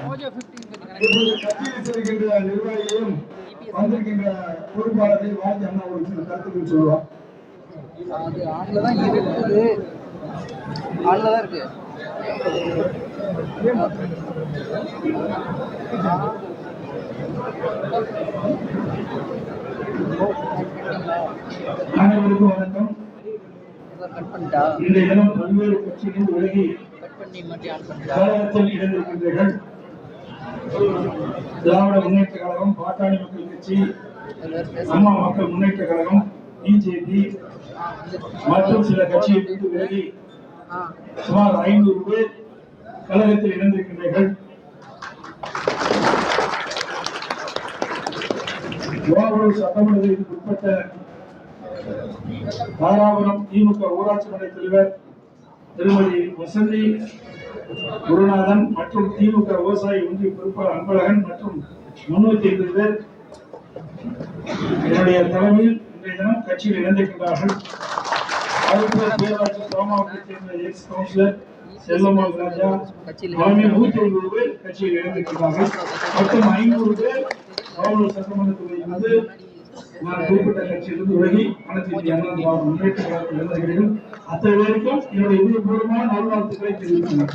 இப்பொழுது கட்சியில் இருக்கின்ற நிர்வாகியையும் வந்திருக்கின்ற பொறுப்பாளரை வாழ்த்து அண்ணா ஒரு சில கருத்துக்கள் சொல்லுவார். அது ஆன்ல தான் இருக்குது. தான் இருக்கு. அனைவருக்கும் வணக்கம். கட் பண்ணிட்டா? இன்றைய தினம் பல்வேறு கட்சிகள் விலகி கட் பண்ணி ஆன் பண்ணிட்டா? இணைந்திருக்கின்றீர்கள். திராவிட முன்னேற்ற கழகம் பாட்டாளி மக்கள் கட்சி அது அம்மா மக்கள் முன்னேற்ற கழகம் பிஜேபி மற்றும் சில கட்சியை விட்டு விலகி சுமார் ஐநூறு பேர் கழகத்தில் இணைந்திருக்கின்றீர்கள். கோவூர் சட்டமன்ற தொகுதிக்கு உட்பட்ட தாராபுரம் திமுக ஊராட்சி மன்ற தலைவர் திருமதி வசந்தி குருநாதன் மற்றும் திமுக விவசாயி ஒன்றிய பொறுப்பாளர் அன்பழகன் மற்றும் முன்னூத்தி ஐம்பது பேர் என்னுடைய தலைமையில் இன்றைய தினம் கட்சியில் இணைந்திருக்கிறார்கள் ஆதித்ய பேராட்சி சோமாவட்டத்தைச் சேர்ந்த எக்ஸ் கவுன்சிலர் செல்லம்மாள் ராஜா தலைமை நூத்தி ஐம்பது பேர் கட்சியில் இணைந்திருக்கிறார்கள் மொத்தம் ஐநூறு பேர் காவலர் சட்டமன்ற தொகுதியிலிருந்து நான் குறிப்பிட்ட கட்சியிலிருந்து விலகி அனைத்து இந்திய அண்ணா திராவிட முன்னேற்ற கழகத்தில் அத்தனை பேருக்கும் என்னுடைய இதயபூர்வமான நல்வாழ்த்துக்களை தெரிவித்துள்ளேன்